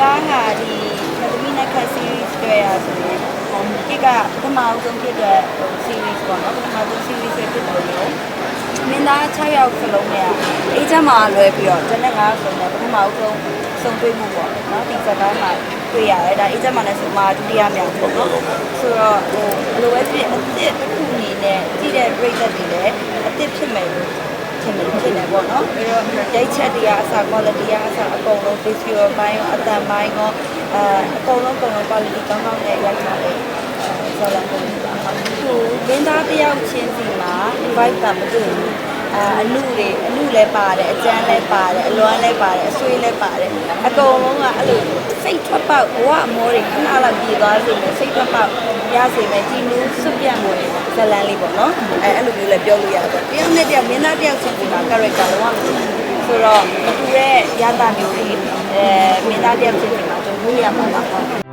ကားဟာဒီသမီးနဲ့ခက် series တွေ့ရဆိုရင်ကိကပထမအဆုံးဖြစ်တဲ့ series ပေါ့နော်ပထမဆုံး series ဖြစ်တယ်လို့မင်းသား6ယောက်စလုံးနဲ့အေးချမ်းမှာလွဲပြီးတော့ကျန်တဲ့9ဆုံးနဲ့ပထမအဆုံးဆုံးတွေ့မှုပေါ့နော်ဒီစကားမှာတွေ့ရတယ်ဒါအေးချမ်းမှာလည်းဆိုမှဒုတိယမြောက်ပေါ့နော်ဆိုတော့ဟိုဘယ်လိုပဲဖြစ်အစ်စ်တစ်ခုအနေနဲ့ကြည့်တဲ့ပြိသက်တွေလည်းအစ်စ်ဖြစ်မယ်လို့ ဖြစ်နေဖြစ်နေပေါ့နော်ပြီးတော့ရိုက်ချက်တွေကအစ quality ကအစအကုန်လုံး visual ဘိုင်းရောအတန်ဘိုင်းရောအဲအကုန်လုံးအကုန်လုံး quality ကောင်းကောင်းနဲ့ရိုက်ထားတယ်ဆိုတော့ဟိုလင်းသားတယောက်ချင်းစီမှာ invite တာမတွေ့ဘူး အာအလူတွေအလူလည်းပါတယ်အကျန်းလည်းပါတယ်အလွမ်းလည်းပါတယ်အဆွေးလည်းပါတယ်အကုန်လုံးကအဲ့လိုစိတ်ထွက်ပေါက်ဘဝအမောတွေခဏလောက်ပြေသွားစေမယ်စိတ်ထွက်ပေါက်ရစေမယ်ဒီမျိုးစွပြတ်မှုတွေဇလန်းလေးပေါ့နော်အဲအဲ့လိုမျိုးလည်းပြောလို့ရတယ်တယောက်နဲ့တယောက်မင်းသားတယောက်ချင်းစီမှာ character လုံးဝမတူဘူးဆိုတော့မတူတဲ့ရတာမျိုးတွေအဲမင်းသားတယောက်ချင်းစီမှာကျွန်တော်ရမှာပါ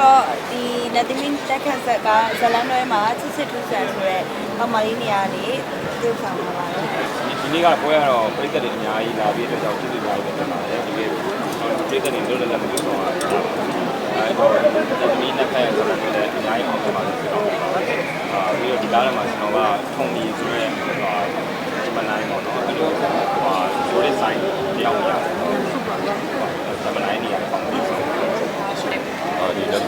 တော့ဒီနသမီးတက်ခတ်ဆက်ကဇလန်တွဲမှာချစ်ချစ်ထူးဆန်ဆိုတဲ့မမလေးနေရာနေပြုဆောင်လာပါတယ်ဒီနေ့ကပွဲကတော့ပြိတ္တတွေအများကြီးလာပြီးအတွက်ကြောင့်ကျေးဇူးများကြီးတင်ပါတယ်ဒီနေ့ပြိတ္တတွေလွတ်လပ်လပ်မပြောတော့ဘူးအဲတော့ဒီနေ့နှစ်ဖက်ဆိုတော့လည်းအများကြီးအောင်ပါလို့ပြောတော့အာပြီးတော့ဒီကားထဲမှာကျွန်တော်ကထုံမီဆိုရဲဟာဒီမနိုင်ပေါ့နော်အဲ့လိုဟာဆိုတဲ့ဆိုင်တယောက်ရတယ်ဒီမနိုင်နေရာပေါ့ဒီဆောင်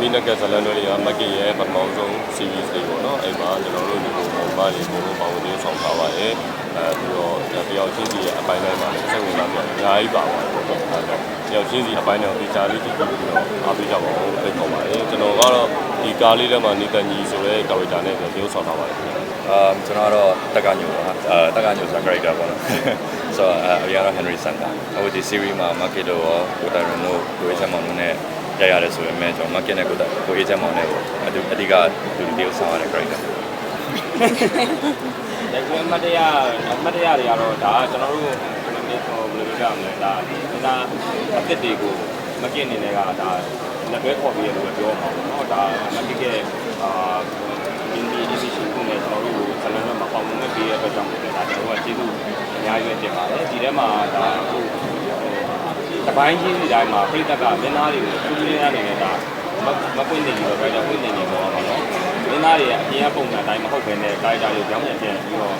အာဒီလက်မီနက်ကဇလန်တွေကမက်ကင်ရဲ့ပထမဆုံး series တွေပေါ့နော်အဲ့မှာကျွန်တော်တို့ဒီလိုပုံမှန်လေးပုံမှန်ပါဝင်ဆောင်ထားပါရဲ့အဲပြီးတော့တယောက်ချင်းစီရဲ့အပိုင်းတိုင်းမှာလည်းစိတ်ဝင်စားပြန်အများကြီးပါပါတယ်ပေါ့နော်အဲတယောက်ချင်းစီအပိုင်းတော့ဒီချာလေးကြည့်ပြီးတော့အားပေးကြပါဦးဖိတ်ခေါ်ပါတယ်ကျွန်တော်ကတော့ဒီကားလေးထဲမှာနေတန်ကြီးဆိုတဲ့ character နဲ့ပြောဆောင်ထားပါတယ်အာကျွန်တော်ကတော့တက်ကညိုပါအာတက်ကညိုဆို character ပေါ့နော်ဆိုတော့အရင်ကတော့ Henry Santa အခုဒီ series မှာ market တော့ကိုတာရန်တို့ကိုအေချမ်းမောင်တို့နဲ့ ရရတယ်ဆိုပေမဲ့ကျွန်တော် market နဲ့ကိုတာကိုအေချမ်းမောင်နဲ့အတူအဓိကလူတယောက်ဆောင်ရတဲ့ character ဒါကအမတ်တရားအမတ်တရားတွေကတော့ဒါကကျွန်တော်တို့ဒီနေ့ဟိုဘယ်လိုပြောရမလဲဒါဒီဒါအသစ်တွေကိုမကင်နေတဲ့ကဒါလက်တွဲခေါ်ပြီးရလို့ပြောမှာပေါ့နော်ဒါမကင်ကအာဒီဒီဒီရှိခုနဲ့ကျွန်တော်တို့ဇလန်တော့မပေါဝင်ပေးရတဲ့အတွက်ကြောင့်လည်းဒါကျွန်တော်ကကျေးဇူးအများကြီးပဲတင်ပါတယ်ဒီထဲမှာဒါအခု တပိုင်းကြီးဒီတိုင်းမှာပြိတ္တကမျက်နှာတွေကိုသူကြီးရနေတဲ့ဒါမပွင့်နေပြီးတော့ဒါကြောင့်ပွင့်နေနေပေါ့ပါနော်မျက်နှာတွေကအပြင်ပုံစံတိုင်းမဟုတ်ဘဲနဲ့ဒါကြတွေကြောင်းပြန်ပြန်ပြီးတော့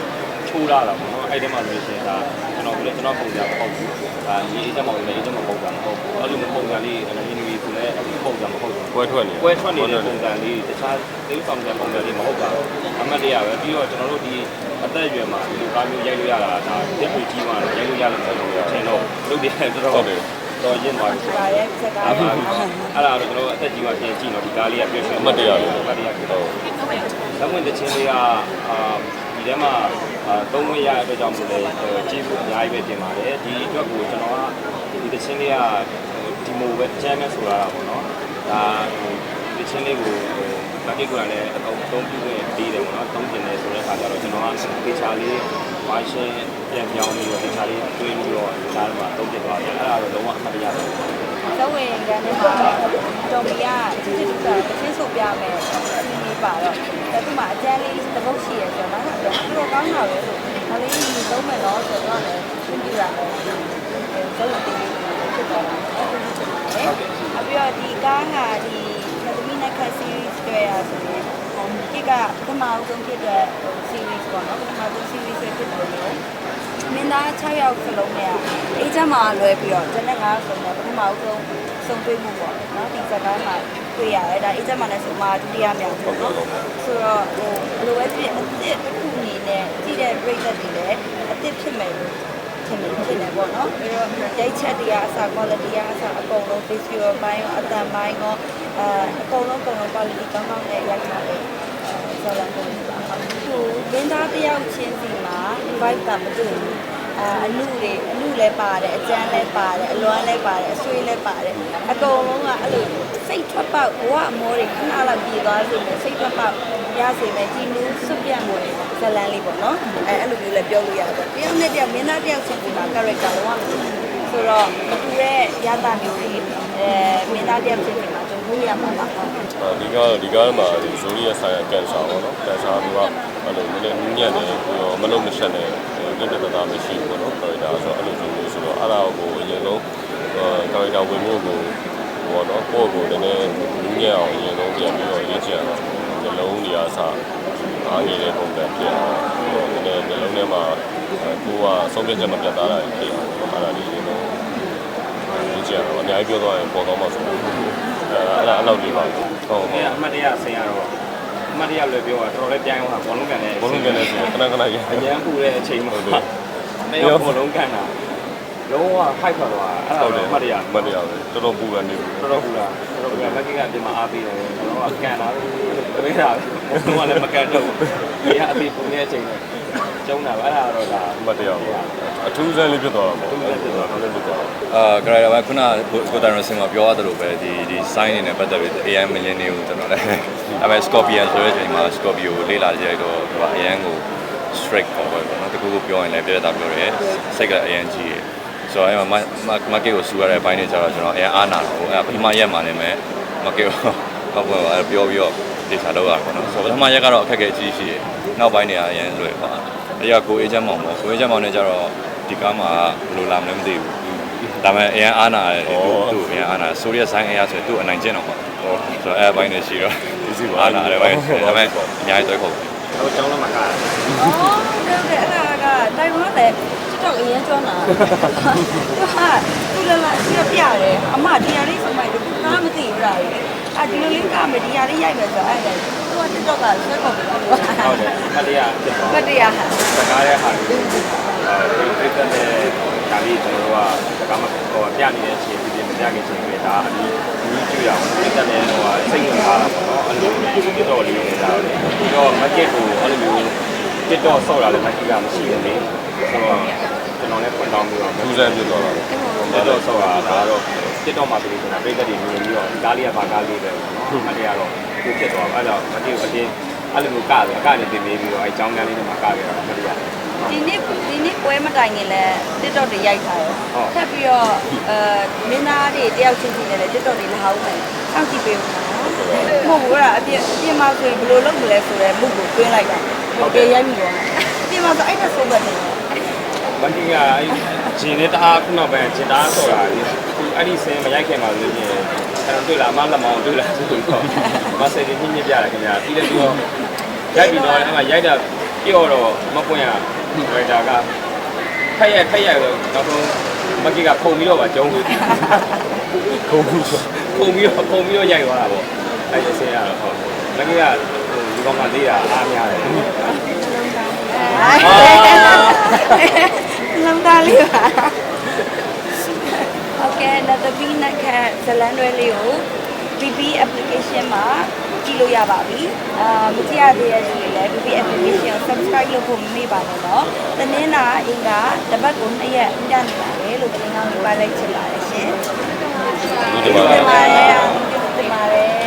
ချိုးလာတာပေါ့နော်အဲ့ဒီမှာဆိုလို့ရှိရင်ဒါကျွန်တော်လည်းကျွန်တော်ပုံစံမဟုတ်ဘူးဒါဒီအေးချက်မောင်လည်းအေးချက်မပုံစံမဟုတ်ဘူးအဲ့လိုမျိုးပုံစံလေးအင်းနီဗီဆိုလည်းပုံစံမဟုတ်ဘူးပွဲထွက်နေပွဲထွက်နေတဲ့ပုံစံလေးတခြားသိဆောင်တဲ့ပုံစံလေးမဟုတ်ပါဘူးအမှတ်တရပဲပြီးတော့ကျွန်တော်တို့ဒီအသက်အရွယ်မှာဒီလိုကားမျိုးရိုက်လို့ရတာဒါတက်ပြီးကြီးမှလည်းရိုက်လို့ရလို့ဆိုတော့ထင်တော့ လုပ်တယ်တော်တော်ဟုတ်တယ်တော့ရင့်သွားပြီဒါရဲ့စကားအဲ့တွေဒါအဲ့ဒါတော့ကျွန်တော်အသက်ကြီးမှပြန်ကြည့်တော့ဒီကားလေးကပြည့်စုံအမှတ်တရဖြစ်တော့လက်ဝင်တချင်းလေးကအာဒီထဲမှာအာသုံးခွင့်ရတဲ့အတွက်ကြောင့်မို့လဲကျေးဇူးအများကြီးပဲတင်ပါတယ်ဒီအတွက်ကိုကျွန်တော်ကဒီတချင်းလေးကဒီမိုပဲချမ်းမဲဆိုတာပေါ့နော်ဒါဒီချင်းလေးကိုမကိတ်ကလည်းအသုံးပြုခွင့်ပေးတယ်ပေါ့နော်သုံးကျင်တယ်ဆိုတဲ့အခါကျတော့ကျွန်တော်ကပေချာလေးဝိုင်းရှင်း ပြန်ပြောင်းပြီးတော့ပေချာလေးတွေးပြီးတော့ဒါမှသုံးကျင်သွားတယ်အဲ့ဒါတော့လုံးဝအမှတ်တရပဲသဝေကန်ထဲမှာတော်မီကချစ်ချစ်တူတာတစ်ချင်းဆိုပြမယ်စီနေပါတော့ဒါသူမှအကျန်းလေးတပုတ်ရှိရဆိုတော့တော့သူတို့ကောင်းတာပဲဆိုဒါလေးကြီးသုံးမယ်တော့ဆိုတော့လည်းသင်ပြရမယ်အဲသဝေတီဖြစ်တော့တာအပြီးတော့ဒီကားဟာဒီနသမီးနက်ခတ် series တွေ့ရဆိုရင်ဒီကပထမဆုံးဖြစ်တဲ့ series ပေါ့နော်ပထမဆုံး series ဖြစ်တယ်လို့ မင်းသား6ယောက်စလုံးနဲ့အေးချမ်းမှာလွဲပြီးတော့ကျန်တဲ့9ဆုံးနဲ့ပထမဆုံးဆုံးတွေ့မှုပေါ့နော်ဒီစကားမှာတွေ့ရတယ်ဒါအေးချမ်းမှာလည်းဆိုမှဒုတိယမြောက်ပေါ့နော်ဆိုတော့ဟိုဘယ်လိုပဲဖြစ်အစ်စ်တစ်ခုအနေနဲ့ကြည့်တဲ့ပြိသက်တွေလည်းအစ်စ်ဖြစ်မယ်လို့ထင်တယ်ဖြစ်တယ်ပေါ့နော်ပြီးတော့ရိုက်ချက်တွေကအစ quality ကအစအကုန်လုံး visual ဘိုင်းရောအတန်ဘိုင်းရောအဲအကုန်လုံးအကုန်လုံး quality ကောင်းကောင်းနဲ့ရိုက်ထားတယ် ဆိုတော့ဟိုလင်းသားတယောက်ချင်းစီမှာ invite တာမတွေ့ဘူးအာအလူတွေအလူလည်းပါတယ်အကျန်းလည်းပါတယ်အလွမ်းလည်းပါတယ်အဆွေးလည်းပါတယ်အကုန်လုံးကအဲ့လိုစိတ်ထွက်ပေါက်ဘဝအမောတွေခဏလောက်ပြေသွားစေမယ်စိတ်ထွက်ပေါက်ရရစေမယ်ကြည်နူးစွပြတ်မွေဇလန်းလေးပေါ့နော်အဲအဲ့လိုမျိုးလည်းပြောလို့ရတယ်ပေါ့တယောက်နဲ့တယောက်မင်းသားတယောက်ချင်းဒီမှာ character လုံးဝမတူဘူးဆိုတော့သူရဲ့ရတာမျိုးတွေအဲမင်းသားတယောက်ချင်းဒီမှာ ကြုံလို့ရမှာပါဟုတ်ဒီကဒီကားမှာဇိုရီရဲ့ဆိုင်ရာကန်ဆာပေါ့နော်ကန်ဆာကအဲ့လိုနည်းနည်းညံ့နေပြီးတော့မလုံးမရှက်နဲ့ပြတ်ပြတ်သားမရှိဘူးပေါ့နော်ကာရက်တာဆိုအဲ့လိုမျိုးဆိုတော့အဲ့ဒါကိုအရင်ဆုံးကာရက်တာဝင်မှုကိုဘောနော်ကိုယ့်ကိုနည်းနည်းညံ့အောင်အရင်ဆုံးပြန်ပြီးတော့ရေးချင်အောင်နှလုံးကြီးအားစားအားနေတဲ့ပုံစံဖြစ်အောင်ဒီနေ့နှလုံးထဲမှာကိုကဆုံးဖြတ်ချက်မပြတ်သားတာဖြစ်အောင်အဲ့ဒါလေးလေးတော့ရေးချင်အောင်အများကြီးပြောသွားရင်ပေါ်တော့မှဆို အဲ့ဒါအဲ့လောက်လေးပါဟုတ်။ဟုတ်အဲအမှတ်တရဆင်ရတော့အမှတ်တရလွယ်ပြောတာတော်တော်လေးပြိုင်းသွားဘောလုံးကန်နဲ့ဘလုံးကနေဆိုခဏခဏရအញ្ញမ်းပူတဲ့အချိန်မှာမင်းဘောလုံးကန်တာလုံးဝဖိုက်ထွက်သွားအဲ့ဒါတော့အမှတ်တရမတ်တရားပဲတော်တော်ပူရနေပြီတော်တော်ပူတာတော်တော်ပူတာမက်ကကပြင်မှာအားပေးတယ်ကျွန်တော်ကကန်လာလို့တမင်းတာဘောလုံးကလည်းမကန်တော့ဘူးဒီကအသေးပူနေတဲ့အချိန်နဲ့ ကျုံးတာပဲအဲ့ဒါတော့ဒါမတ်တရားပဲအထူးဆန်းလေးဖြစ်သွားတာပေါ့အထူးဆန်းဖြစ်သွားတယ်ဖြစ်သွားအာဂရိုင်ဒါပဲခုနကိုတာရစင်ကပြောရတယ်လို့ပဲဒီဒီ sign နေနဲ့ပတ်သက်ပြီး AI မင်းနေဘူးကျွန်တော်လည်းအဲမဲ့ Scorpion ဆိုတဲ့အချိန်မှာ Scorpio ကိုလေးလာကြရတော့သူကအရန်ကို straight forward ပေါ့နော်တကူကိုပြောရင်လည်းပြည့်တာပြောတယ်စိတ်ကအရန်ကြီးရယ်ဆိုတော့အဲမှာ market ကိုစူရတဲ့ဘိုင်းတွေကျတော့ကျွန်တော်အရန်အားနာတော့အဲပထမရက်မှာနေမယ် market ကိုပေါ့ပေါ့အဲပြောပြီးတော့ဒေတာလောက်ရတာပေါ့နော်ဆိုတော့ပထမရက်ကတော့အခက်အခဲကြီးရှိရယ်နောက်ပိုင်းတွေကအရန်လွယ်ပါ အဲရကိုအေဂျင့်မောင်ပေါ့ကိုအေဂျင့်မောင်နဲ့ကျတော့ဒီကားမှာဘယ်လိုလာမလဲမသိဘူးဒါပေမဲ့အရန်အားနာတယ်သူ့အရန်အားနာဆိုရီယဆိုင်အရာဆိုသူ့အနိုင်ကျင့်တော့ပေါ့ဆိုတော့အဲဘိုင်းတွေရှိတော့ဒီစီပါအားနာတယ်ဘိုင်းဒါပေမဲ့အများကြီးတွဲခုတ်တော့ကျောင်းလည်းမကားအော်ဟုတ်တယ်အဲ့ဒါကတိုင်ဝမ်လည်း TikTok အရင်ကျွမ်းတာသူဟာသူလည်းလာပြပြတယ်အမဒီဟာလေးဆိုမှသူကားမသိဘူးလား အာဒီလိုလေးကားမဒီဟာလေးရိုက်မယ်ဆိုအဲ့ဒါသူက TikTok ကဆွဲခေါ်ပြီးတော့ဟုတ်တယ်အမှတ်တရဖြစ်သွားမတရားဟာစကားတဲ့ဟာတွေအဲဒီပြတ်တဲ့ဒါလေးကျွန်တော်တို့ကစကားမဟိုပြနေတဲ့အချိန်ဒီမပြခင်ချိန်တွေဒါအပြီးဒီကြည့်ရအောင်ပြတ်တဲ့ဟိုစိတ်ဝင်စားတာပေါ့နော်အဲ့လိုပြတော့လေးနေတာလေပြီးတော့ market ကိုအဲ့လိုမျိုးပြတော့ဆော့တာလည်း market ကမရှိဘူးလေဆိုတော့ကျွန်တော်လည်းဖွင့်တောင်းပြီးတော့အထူးဆန်းဖြစ်သွားတာပြတော့ဆော့တာဒါ တော့ပြတော့မှဆိုလို့ကျွန်တော်ပြတ်တဲ့မြင်ပြီးတော့ဒီကားလေးကဘာကားလေးပဲပေါ့နော်မတရားတော့ကိုဖြစ်သွားအဲ့တော့ market ကိုအတင်းအဲ့လိုမျိုးကတယ်အကနေတင်နေပြီးတော့အဲအကြောင်းကန်းလေးတွေမှာကခဲ့တာမတရားဒီနေ့ဒီနေ့ပွဲမတိုင်ခင်လဲ TikTok တွေရိုက်ထားတယ်ဟုတ်ထပ်ပြီးတော့အဲမင်းသားတွေတယောက်ချင်းချင်းနဲ့လည်း TikTok တွေလာအောင်မယ်စောင့်ကြည့်ပေးဦးနော်မဟုတ်ဘူးလားအပြင်အပြင်မှာဆိုရင်ဘယ်လိုလုပ်မလဲဆိုတော့မှုကိုတွင်းလိုက်တာဟုတ်တယ်ရိုက်ပြီတော့အပြင်မှာဆိုအဲ့ဒါဆိုပဲတယ် မန်တီကအဲ့ဂျင်းနဲ့တအားခုနောက်ပိုင်းဂျင်းတအားဆိုတာလေသူအဲ့ဒီစင်းမရိုက်ခင်မှာလို့ပြင်အဲ့တော့တွေ့လာမလက်မောင်တွေ့လာဆိုတော့မဆယ်တင်ညညပြတယ်ခင်ဗျာပြီးတဲ့သူတော့ရိုက်ပြီးတော့အဲ့မှာရိုက်တာပြော့တော့မပွင့်ရရိုက်တာကဖက်ရက်ဖက်ရက်တော့နောက်ဆုံးမကီကခုံပြီးတော့ပါကျုံးပြီးခုံပြီးခုံပြီးတော့ခုံပြီးတော့ရိုက်သွားတာပေါ့အဲ့ဒီစင်းရတော့ဟုတ်မကီကဟိုဒီကောင်ကလေးတာအားများတယ် လောင်းသားလေးပါဟုတ်ကဲ့နတ်သမီးနတ်ခတ်ဇလန်တွဲလေးကို BB application မှာကြည့်လို့ရပါပြီအာမကြည့်ရသေးတဲ့လူတွေလည်း BB application ကို subscribe လုပ်ဖို့မမေ့ပါနဲ့တော့တနင်္လာအင်္ဂါတပတ်ကိုနှစ်ရက်ညနေပါတယ်လို့တနင်္လာကိုပါလိုက်ချင်ပါတယ်ရှင်ဟုတ်ပါတယ်ဟုတ်ပါတယ်